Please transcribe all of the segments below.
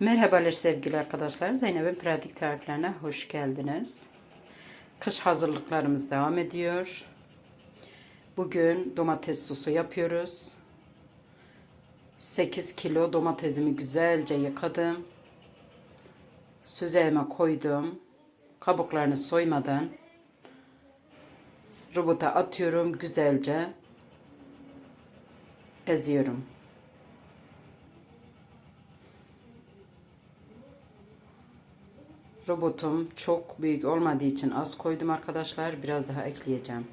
Merhabalar sevgili arkadaşlar. Zeynep'in pratik tariflerine hoş geldiniz. Kış hazırlıklarımız devam ediyor. Bugün domates sosu yapıyoruz. 8 kilo domatesimi güzelce yıkadım. Süzeme koydum. Kabuklarını soymadan robota atıyorum güzelce eziyorum. Robotum çok büyük olmadığı için az koydum arkadaşlar. Biraz daha ekleyeceğim.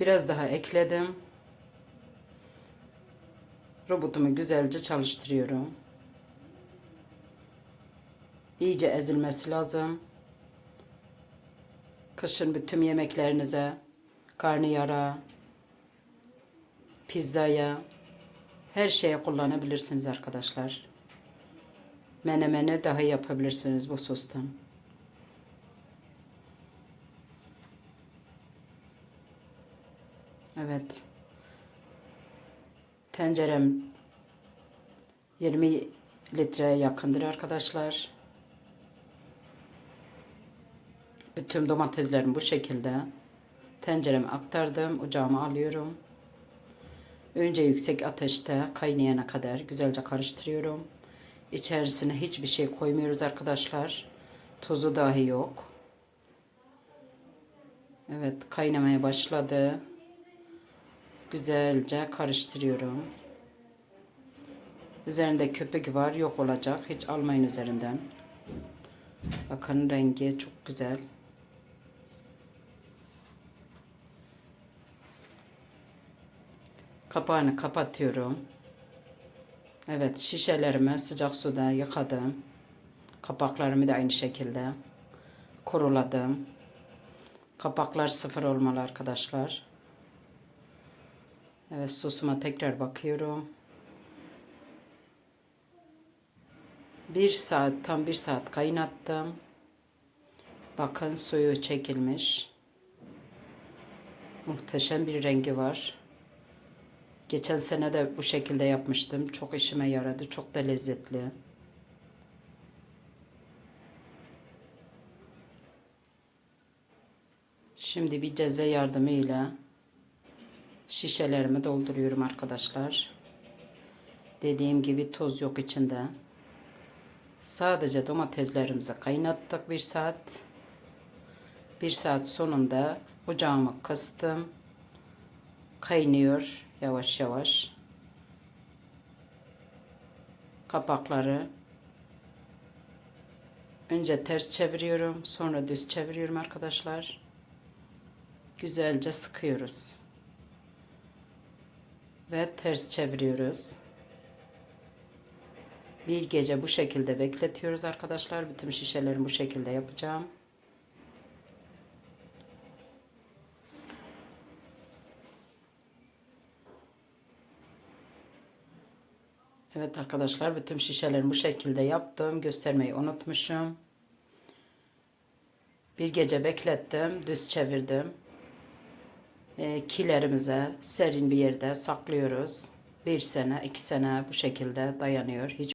Biraz daha ekledim. Robotumu güzelce çalıştırıyorum. İyice ezilmesi lazım. Kışın bütün yemeklerinize, karnıyara, pizzaya, her şeye kullanabilirsiniz arkadaşlar. Menemene dahi yapabilirsiniz bu sostan. Evet. Tencerem 20 litreye yakındır arkadaşlar. Bütün domateslerimi bu şekilde tencereme aktardım. Ocağıma alıyorum. Önce yüksek ateşte kaynayana kadar güzelce karıştırıyorum. İçerisine hiçbir şey koymuyoruz arkadaşlar. Tozu dahi yok. Evet kaynamaya başladı. Güzelce karıştırıyorum. Üzerinde köpük var yok olacak. Hiç almayın üzerinden. Bakın rengi çok güzel. Kapağını kapatıyorum. Evet şişelerimi sıcak suda yıkadım. Kapaklarımı da aynı şekilde kuruladım. Kapaklar sıfır olmalı arkadaşlar. Evet sosuma tekrar bakıyorum. Bir saat tam bir saat kaynattım. Bakın suyu çekilmiş. Muhteşem bir rengi var. Geçen sene de bu şekilde yapmıştım. Çok işime yaradı. Çok da lezzetli. Şimdi bir cezve yardımıyla şişelerimi dolduruyorum arkadaşlar. Dediğim gibi toz yok içinde. Sadece domateslerimizi kaynattık bir saat. Bir saat sonunda ocağımı kıstım. Kaynıyor yavaş yavaş. Kapakları önce ters çeviriyorum, sonra düz çeviriyorum arkadaşlar. Güzelce sıkıyoruz. Ve ters çeviriyoruz. Bir gece bu şekilde bekletiyoruz arkadaşlar. Bütün şişelerimi bu şekilde yapacağım. Evet arkadaşlar bütün şişelerimi bu şekilde yaptım. Göstermeyi unutmuşum. Bir gece beklettim. Düz çevirdim. E, kilerimize serin bir yerde saklıyoruz. Bir sene, iki sene bu şekilde dayanıyor. Hiç